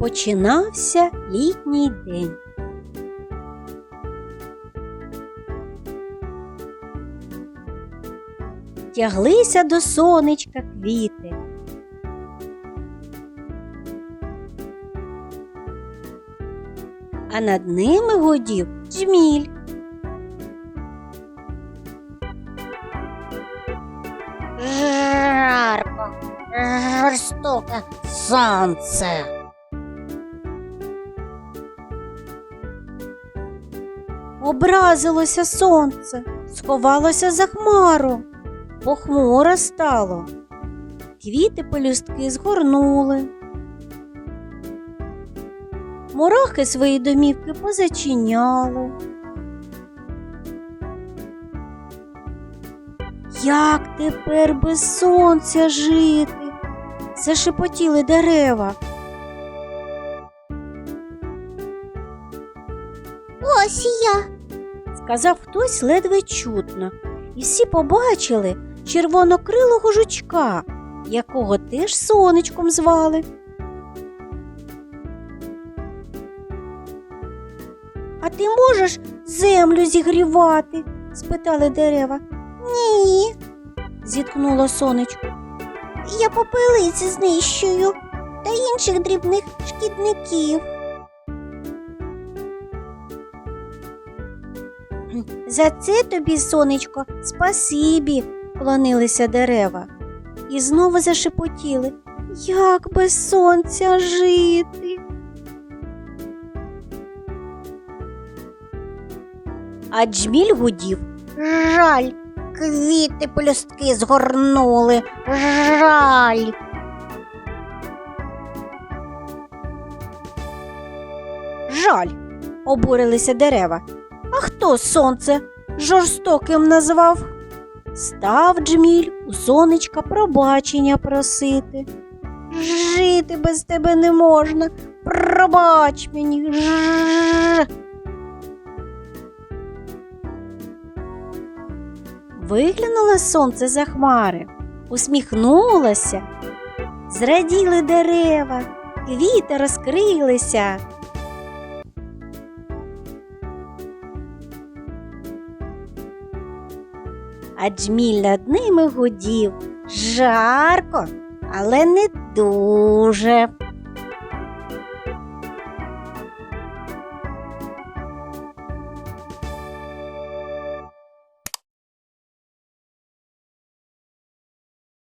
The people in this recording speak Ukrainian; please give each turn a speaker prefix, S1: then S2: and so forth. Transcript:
S1: Починався літній день. Тяглися до сонечка квіти. А над ними гудів джміль.
S2: Жарко, жорстоке сонце.
S1: Образилося сонце, сховалося за хмару, похмуро стало. Квіти пелюстки згорнули. Мурахи свої домівки позачиняли. Як тепер без сонця жити? Зашепотіли дерева.
S2: Ось я.
S1: сказав хтось ледве чутно, і всі побачили червонокрилого жучка, якого теж сонечком звали. А ти можеш землю зігрівати? спитали дерева. Ні, зіткнуло сонечко. Я попелиці знищую та інших дрібних шкідників. За це тобі, сонечко, спасибі, клонилися дерева. І знову зашепотіли. Як без сонця жити? А джміль гудів.
S2: Жаль, квіти пелюстки згорнули. Жаль.
S1: Жаль, обурилися дерева. А хто сонце жорстоким назвав? Став джміль у сонечка пробачення просити. Жити без тебе не можна. Пробач мені. Ж. Виглянуло сонце за хмари, усміхнулося. Зраділи дерева, квіти розкрилися. А джміль над ними гудів. Жарко, але не дуже.